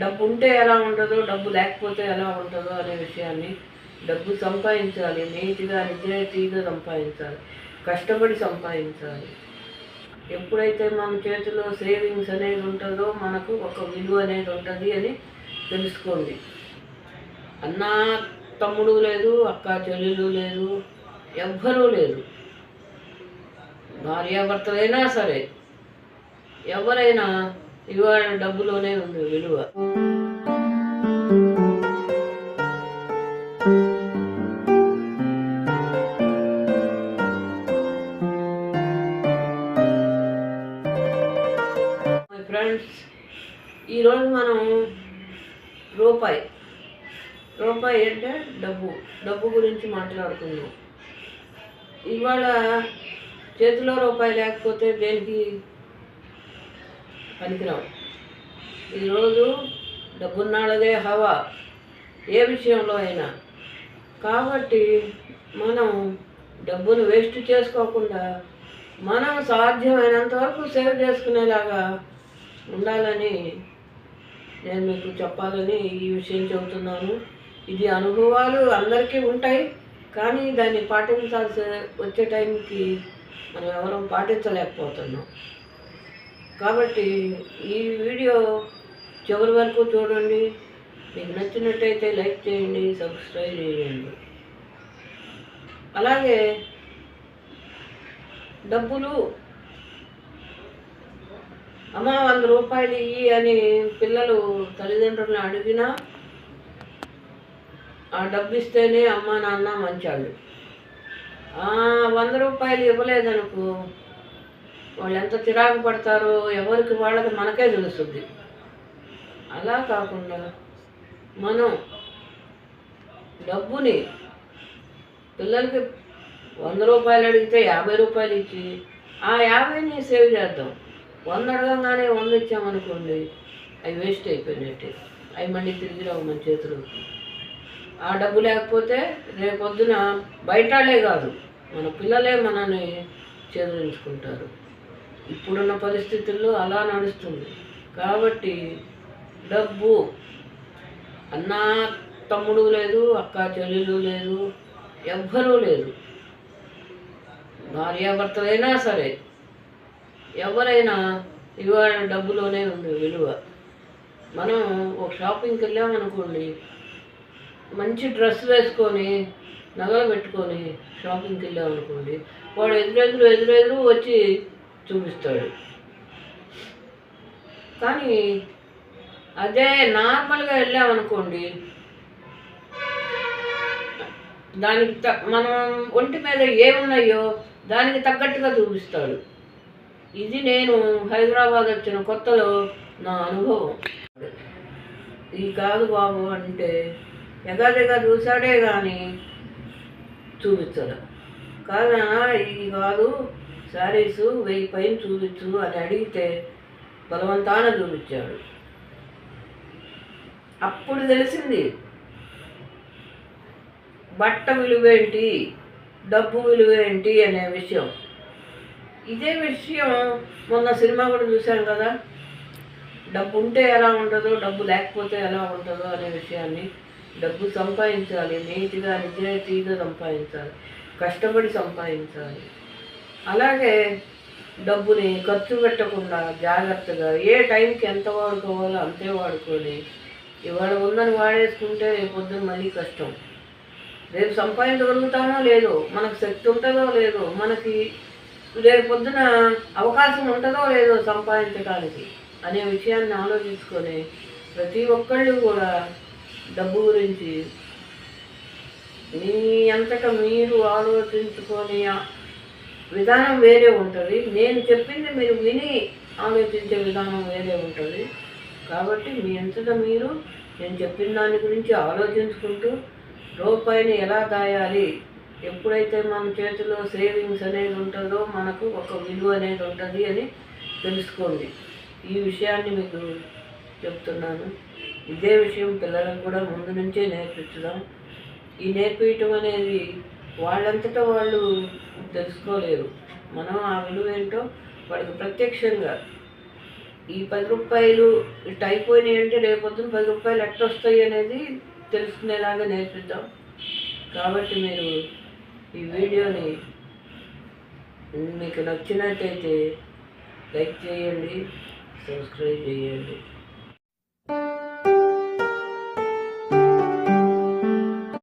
డబ్బు ఉంటే ఎలా ఉంటుందో డబ్బు లేకపోతే ఎలా ఉంటుందో అనే విషయాన్ని డబ్బు సంపాదించాలి నీతిగా నిజాయితీగా సంపాదించాలి కష్టపడి సంపాదించాలి. ఎప్పుడైతే మన చేతిలో సేవింగ్స్ అనేది ఉంటుందో మనకు ఒక విలువ అనేది ఉంటుంది అని తెలుసుకోండి. అన్న తమ్ముడు లేదు అక్క చెల్లెలు లేదు ఎవ్వరూ లేదు. భార్యాభర్తలైనా సరే ఎవరైనా ఇవాళ డబ్బులోనే ఉంది విలువ. మై ఫ్రెండ్స్ ఈరోజు మనం రూపాయి. రూపాయి అంటే డబ్బు. డబ్బు గురించి మాట్లాడుకుందాం. ఇవాళ చేతిలో రూపాయి లేకపోతే దేనికి పనికిరావు. ఈరోజు డబ్బున్నాళ్ళదే హవా ఏ విషయంలో అయినా. కాబట్టి మనం డబ్బును వేస్ట్ చేసుకోకుండా మనం సాధ్యమైనంత వరకు సేవ్ చేసుకునేలాగా ఉండాలని నేను మీకు చెప్పాలని ఈ విషయం చెబుతున్నాను. ఇది అనుభవాలు అందరికీ ఉంటాయి కానీ దాన్ని పాటించాల్సి వచ్చే టైంకి మనం ఎవరూ పాటించలేకపోతున్నాం. కాబట్టి ఈ వీడియో చివరి వరకు చూడండి. మీకు నచ్చినట్టయితే లైక్ చేయండి సబ్స్క్రైబ్ చేయండి. అలాగే డబ్బులు అమ్మ వంద రూపాయలు ఇయ్యి అని పిల్లలు తల్లిదండ్రులను అడిగినా ఆ డబ్బు ఇస్తేనే అమ్మ నాన్న మంచాళ్ళు. వంద రూపాయలు ఇవ్వలేదనుకో వాళ్ళు ఎంత చిరాకు పడతారో ఎవరికి వాళ్ళకి మనకే తెలుస్తుంది. అలా కాకుండా మనం డబ్బుని పిల్లలకి వంద రూపాయలు అడిగితే యాభై రూపాయలు ఇచ్చి ఆ యాభైని సేవ్ చేద్దాం. వంద అడగంగానే వంద ఇచ్చామనుకోండి అవి వేస్ట్ అయిపోయినట్టే. అవి మళ్ళీ తిరిగి రావు మన చేతిలో ఆ డబ్బు లేకపోతే రేపొద్దున బయట కాదు మన పిల్లలే మనల్ని చేదరించుకుంటారు. ఇప్పుడున్న పరిస్థితుల్లో అలా నడుస్తుంది. కాబట్టి డబ్బు అన్న తమ్ముడు లేదు అక్క చెల్లెలు లేదు ఎవ్వరూ లేదు. భార్యాభర్తలైనా సరే ఎవరైనా ఇవాళ డబ్బులోనే ఉంది విలువ. మనం ఒక షాపింగ్కి వెళ్ళామనుకోండి మంచి డ్రెస్ వేసుకొని నగలు పెట్టుకొని షాపింగ్కి వెళ్ళామనుకోండి వాడు ఎదురెదురు ఎదురెదురు వచ్చి చూపిస్తాడు. కానీ అదే నార్మల్గా వెళ్ళామనుకోండి దానికి త మనం ఒంటి మీద ఏమున్నాయో దానికి తగ్గట్టుగా చూపిస్తాడు. ఇది నేను హైదరాబాద్ వచ్చిన కొత్తలో నా అనుభవం. ఇది కాదు బాబు అంటే ఎగాదిగా చూసాడే కానీ చూపించదు కాదనా ఇది కాదు శారీసు వెయ్యి పైన చూపించు అని అడిగితే బలవంతాన చూపించాడు. అప్పుడు తెలిసింది బట్ట విలువేంటి డబ్బు విలువేంటి అనే విషయం. ఇదే విషయం మొన్న సినిమా కూడా చూశాను కదా డబ్బు ఉంటే ఎలా ఉంటుందో డబ్బు లేకపోతే ఎలా ఉంటుందో అనే విషయాన్ని డబ్బు సంపాదించాలి నీతిగా నిజాయితీగా సంపాదించాలి కష్టపడి సంపాదించాలి. అలాగే డబ్బుని ఖర్చు పెట్టకుండా జాగ్రత్తగా ఏ టైంకి ఎంత వాడుకోవాలో అంతే వాడుకొని ఇవాళ ఉందని వాడేసుకుంటే రేపు మళ్ళీ కష్టం. రేపు సంపాదించగలుగుతామో లేదో మనకు శక్తి ఉంటుందో లేదో మనకి రేపు పొద్దున అవకాశం ఉంటుందో లేదో సంపాదించడానికి అనే విషయాన్ని ఆలోచించుకొని ప్రతి ఒక్కళ్ళు కూడా డబ్బు గురించి మీ అంతటా మీరు ఆలోచించుకొని విధానం వేరే ఉంటుంది. నేను చెప్పింది మీరు విని ఆలోచించే విధానం వేరే ఉంటుంది. కాబట్టి మీ అంతటా మీరు నేను చెప్పిన దాని గురించి ఆలోచించుకుంటూ రూపాయిని ఎలా దాయాలి? ఎప్పుడైతే మన చేతిలో సేవింగ్స్ అనేది ఉంటుందో మనకు ఒక విలువ అనేది ఉంటుంది అని తెలుసుకోండి. ఈ విషయాన్ని మీకు చెప్తున్నాను. ఇదే విషయం పిల్లలకు కూడా ముందు నుంచే నేర్పించడం ఈ నేర్పించడం అనేది వాళ్ళంతటా వాళ్ళు తెలుసుకోలేరు. మనం ఆ విలువ ఏంటో వాళ్ళకి ప్రత్యక్షంగా. ఈ పది రూపాయలు ఇట్ అయిపోయినాయి అంటే రేపొద్దున పది రూపాయలు ఎట్ట వస్తాయి అనేది తెలుసుకునేలాగా నేర్పిద్దాం. కాబట్టి మీరు ఈ వీడియోని మీకు నచ్చినట్టయితే లైక్ చేయండి సబ్స్క్రైబ్ చేయండి.